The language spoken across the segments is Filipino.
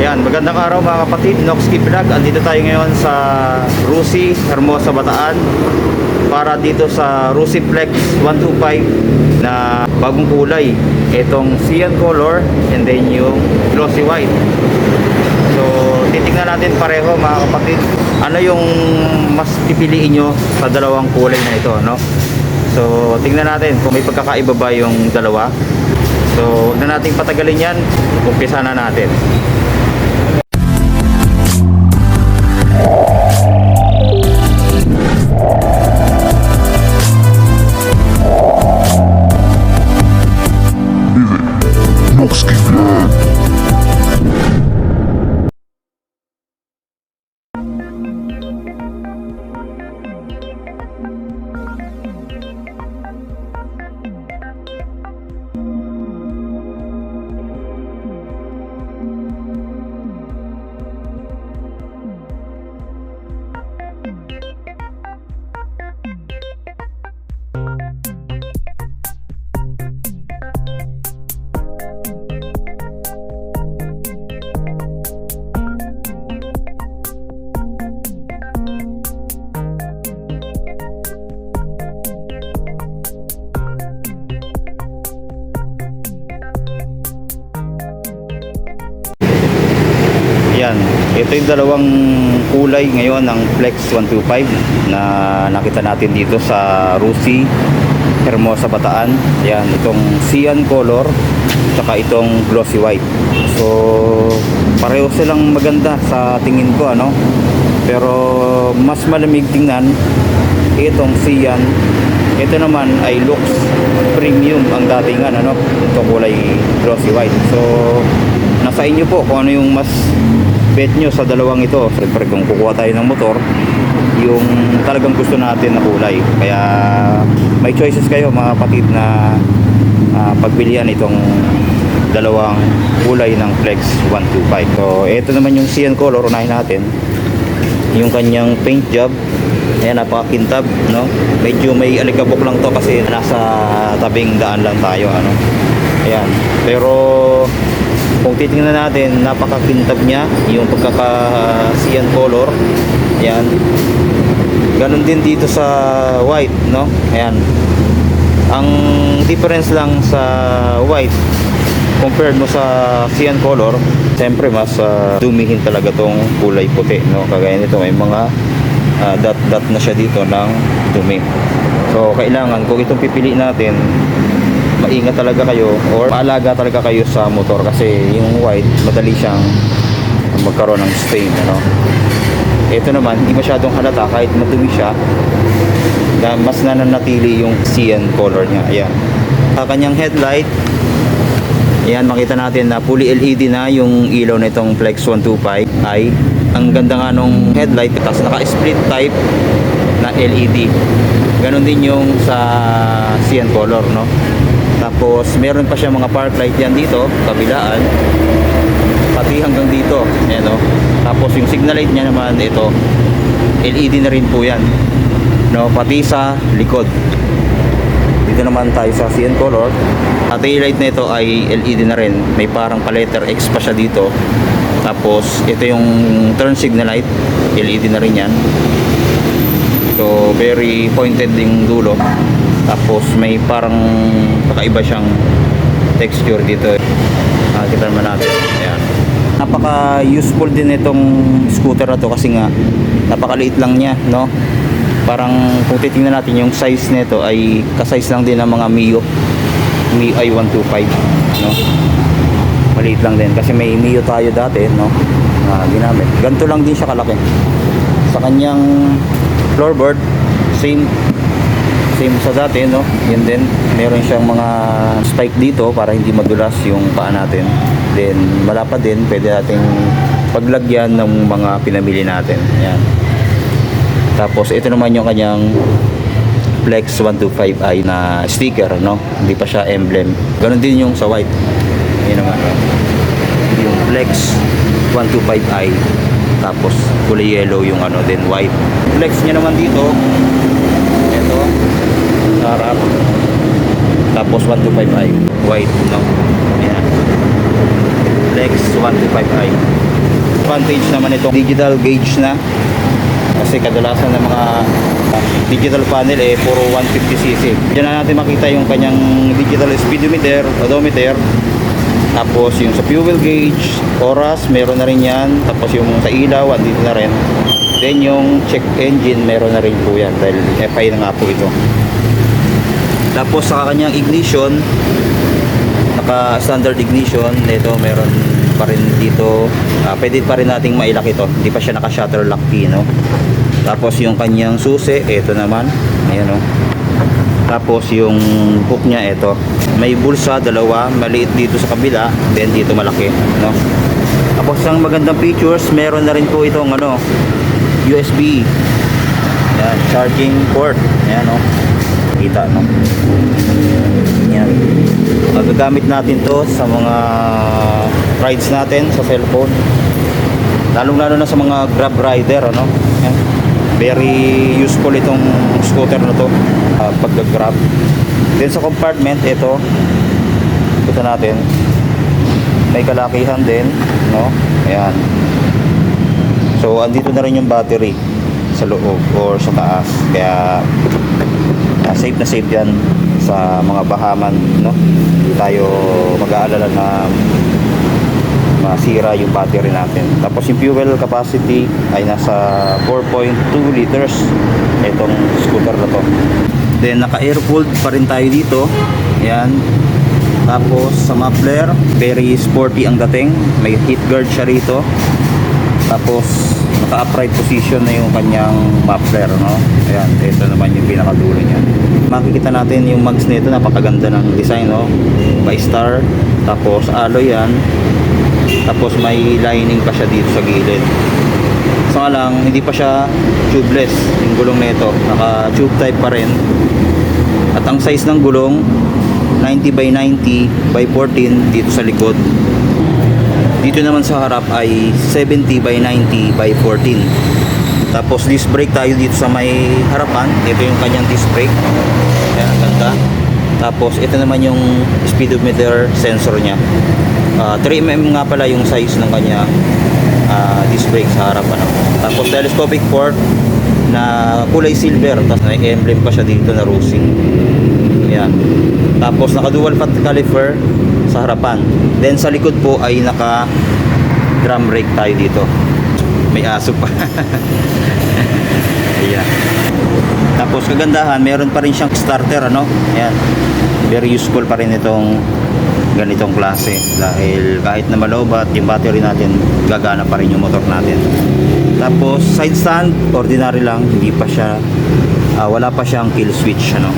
Ayan, magandang araw mga kapatid, Noxki Vlog. Andito tayo ngayon sa Rusi, Hermosa, Bataan para dito sa Rusi Flex 125 na bagong kulay. Itong cyan color and then yung glossy white. So, titingnan natin pareho mga kapatid. Ano yung mas pipiliin nyo sa dalawang kulay na ito, no? So, tingnan natin kung may pagkakaiba ba yung dalawa. So, huwag na nating patagalin yan. Umpisa na natin. Ito yung dalawang kulay ngayon ng Flex 125 na nakita natin dito sa Rusi, Hermosa, Bataan. Yan. Itong cyan color tsaka itong glossy white. So, pareho silang maganda sa tingin ko, ano? Pero mas malamig tingnan itong cyan. Ito naman ay looks premium ang datingan, ano? Itong kulay glossy white. So, nasa inyo po kung ano yung mas bet nyo sa dalawang ito. Siyempre kung kukuha tayo ng motor, yung talagang gusto natin na kulay. Kaya may choices kayo mga kapatid na ah, pagbilian itong dalawang kulay ng Flex 125. So ito naman yung cyan color, unahin natin. Yung kanyang paint job. Ayan, napakakintab, no? Medyo may alikabok lang to kasi nasa tabing daan lang tayo, ano? Ayan. Pero kung titingnan natin, napakakintab niya yung pagkaka-cyan color. Ayan. Ganon din dito sa white, no? Ayan. Ang difference lang sa white compared mo sa cyan color, siyempre mas ah, dumihin talaga tong kulay puti, no? Kagaya nito may mga ah, dot-dot na siya dito ng dumi. So, kailangan kung itong pipili natin, maingat talaga kayo or maalaga talaga kayo sa motor kasi yung white madali siyang magkaroon ng stain ano? Ito naman hindi masyadong halata kahit madumi siya. Na mas nananatili yung cyan color niya. Ayan. Sa kanyang headlight ayan makita natin na fully LED na yung ilaw nitong Flex 125 ay ang ganda nga nung headlight tapos naka split type na LED ganon din yung sa cyan color no tapos meron pa siya mga park light yan dito, kabilaan. Pati hanggang dito, ayan o. Tapos yung signal light niya naman ito, LED na rin po yan. No, pati sa likod. Dito naman tayo sa cyan color. At light na ito ay LED na rin. May parang pa-letter X pa siya dito. Tapos ito yung turn signal light, LED na rin yan. So very pointed yung dulo. Tapos may parang kakaiba siyang texture dito. Nakikita naman natin. Ayan. Napaka useful din itong scooter na to kasi nga napakaliit lang niya, no? Parang kung titingnan natin yung size nito ay ka-size lang din ng mga Mio. Mi i125, no? Maliit lang din kasi may Mio tayo dati, no? Na ginamit. Ganito lang din siya kalaki. Sa kanyang floorboard, same same sa dati no? Yun din. Meron siyang mga spike dito para hindi madulas yung paa natin. Then malapad din. Pwede nating paglagyan ng mga pinamili natin. Yan tapos ito naman yung kanyang Flex 125i na sticker no? Hindi pa siya emblem. Ganun din yung sa white. Yun naman. Yung Flex 125i tapos kulay yellow yung ano then white. Flex niya naman dito ito. Sa harap tapos 125i white no? Ayan. Flex 125i advantage naman itong digital gauge na. Kasi kadalasan ng mga digital panel eh puro 150cc. Diyan na natin makita yung kanyang digital speedometer, odometer, tapos yung sa fuel gauge, oras, meron na rin yan. Tapos yung sa ilaw, andito na rin. Then yung check engine, meron na rin po yan dahil FI na nga po ito. Tapos sa kanyang ignition, naka standard ignition, ito meron pa rin dito. Ah, pwede pa rin nating mailak ito. Hindi pa siya naka shutter lock key, no? Tapos yung kanyang susi, ito naman. Ayan, no? Tapos yung hook niya ito. May bulsa dalawa, maliit dito sa kabila, then dito malaki, no? Tapos ang magandang features, meron na rin po itong ano, USB. Yan, charging port. Ayan, no? Kita, no? Yan. Magagamit natin to sa mga rides natin sa cellphone. Lalong-lalo na sa mga grab rider, ano? Yan. Very useful itong scooter na to uh, pagga-grab. Then sa compartment, ito. Ito natin. May kalakihan din, no? Ayan. So, andito na rin yung battery sa loob or sa taas. Kaya, ah, safe na safe yan sa mga bahaman, no? Hindi tayo mag-aalala na masira yung battery natin. Tapos yung fuel capacity ay nasa 4.2 liters itong scooter na to. Then naka air cooled pa rin tayo dito. Ayan. Tapos sa muffler, very sporty ang dating. May heat guard siya rito. Tapos naka upright position na yung kanyang muffler, no? Ayan, ito naman yung pinakadulo niya. Makikita natin yung mags nito, napakaganda ng design, no? By Star. Tapos alloy yan. Tapos may lining pa siya dito sa gilid. So nga lang, hindi pa siya tubeless yung gulong nito. Naka tube type pa rin. At ang size ng gulong 90 by 90 by 14 dito sa likod. Dito naman sa harap ay 70 by 90 by 14. Tapos disc brake tayo dito sa may harapan. Ito yung kanyang disc brake. Ayan, ang ganda. Tapos ito naman yung speedometer sensor niya. Ah, 3mm nga pala yung size ng kanyang ah, disc brake sa harap. Ano. Tapos telescopic port na kulay silver. Tapos may emblem pa siya dito na rosy. Ayan. Tapos naka dual fat caliper sa harapan. Then sa likod po ay naka drum brake tayo dito. May aso pa. Ayan. Tapos kagandahan, meron pa rin siyang starter ano. Ayan. Very useful pa rin itong ganitong klase dahil kahit na malobat yung battery natin gagana pa rin yung motor natin tapos side stand ordinary lang hindi pa siya ah, wala pa siyang kill switch ano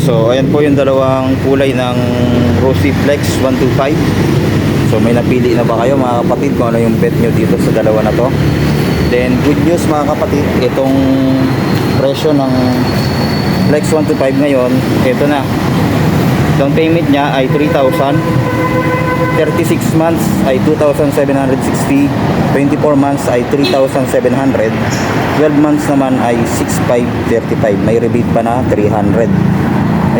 So, ayan po yung dalawang kulay ng Rosy Flex 125. So, may napili na ba kayo mga kapatid kung ano yung bet nyo dito sa dalawa na to? Then, good news mga kapatid, itong presyo ng Flex 125 ngayon, ito na. Down payment niya ay 3,000. 36 months ay 2,760. 24 months ay 3,700. 12 months naman ay 6,535. May rebate pa na 300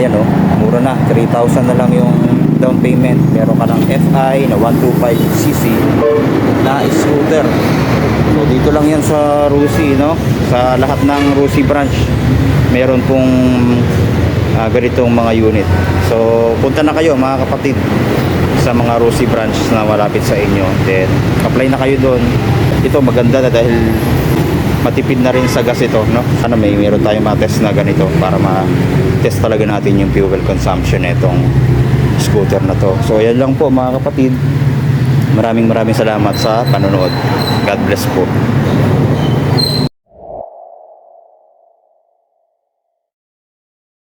ayan o, mura na 3,000 na lang yung down payment meron ka ng FI na 125cc na scooter so dito lang yan sa Rusi no sa lahat ng Rusi branch meron pong ah, ganitong mga unit so punta na kayo mga kapatid sa mga Rusi branch na malapit sa inyo then apply na kayo doon ito maganda na dahil matipid na rin sa gas ito, no? Ano may meron tayong ma-test na ganito para ma-test talaga natin yung fuel consumption nitong scooter na to. So, ayan lang po mga kapatid. Maraming maraming salamat sa panonood. God bless po.